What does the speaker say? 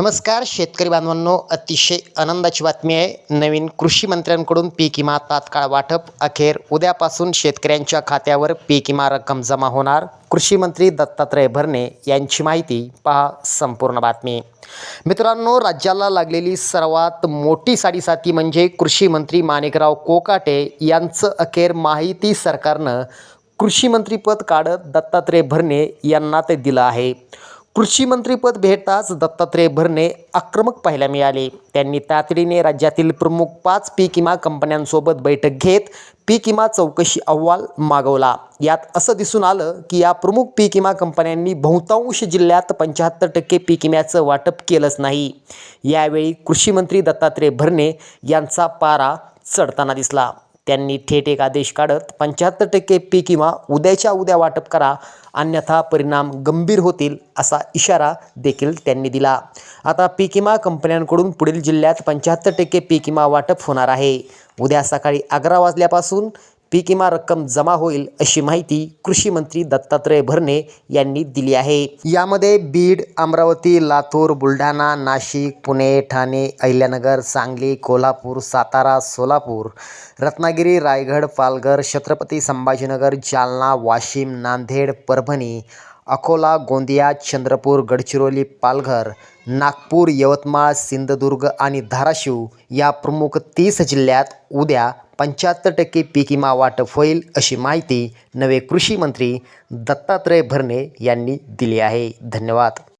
नमस्कार शेतकरी बांधवांनो. अतिशय आनंदाची बातमी आहे. नवीन कृषी मंत्र्यांकडून पीक विमा तात्काळ वाटप. अखेर उद्यापासून शेतकऱ्यांच्या खात्यावर पीक विमा रक्कम जमा होणार. कृषी मंत्री दत्तात्रय भरणे यांची माहिती पहा संपूर्ण बातमी. मित्रांनो राज्याला लागलेली सर्वात मोठी साडीसाती म्हणजे कृषी मंत्री माणिकराव कोकाटे यांचं अखेर माहिती सरकारनं कृषी मंत्रीपद काढत दत्तात्रय भरणे यांना ते दिलं आहे. कृषी मंत्रीपद भेटताच दत्तात्रय भरणे आक्रमक पाहायला मिळाले. त्यांनी तातडीने राज्यातील प्रमुख पाच पीक विमा कंपन्यांसोबत बैठक घेत पीक विमा चौकशी अहवाल मागवला. यात असं दिसून आलं की या प्रमुख पीक विमा कंपन्यांनी बहुतांश जिल्ह्यात पंच्याहत्तर टक्के पीक विम्याचं वाटप केलंच नाही. यावेळी कृषी मंत्री दत्तात्रय भरणे यांचा पारा चढताना दिसला. त्यांनी थेट एक आदेश काढत पंच्याहत्तर टक्के पीक किंवा उद्याच्या उद्या वाटप करा अन्यथा परिणाम गंभीर होतील असा इशारा देखील त्यांनी दिला. आता पीक विमा कंपन्यांकडून पुढील जिल्ह्यात पंच्याहत्तर टक्के पीक विमा वाटप होणार आहे. उद्या सकाळी अकरा वाजल्यापासून पीक विमा रक्कम जमा होईल अशी माहिती कृषी मंत्री दत्तात्रय भरणे यांनी दिली आहे. यामध्ये बीड अमरावती लातूर बुलढाणा नाशिक पुणे ठाणे अहिल्यानगर सांगली कोल्हापूर सातारा सोलापूर रत्नागिरी रायगड पालघर छत्रपती संभाजीनगर जालना वाशिम नांदेड परभणी अकोला गोंदिया चंद्रपूर गडचिरोली पालघर नागपूर यवतमाळ सिंधुदुर्ग आणि धाराशिव या प्रमुख तीस जिल्ह्यात उद्या पंच्याहत्तर टक्के पीक विमा वाटप होईल अशी माहिती नवे कृषी मंत्री दत्तात्रय भरणे यांनी दिली आहे. धन्यवाद.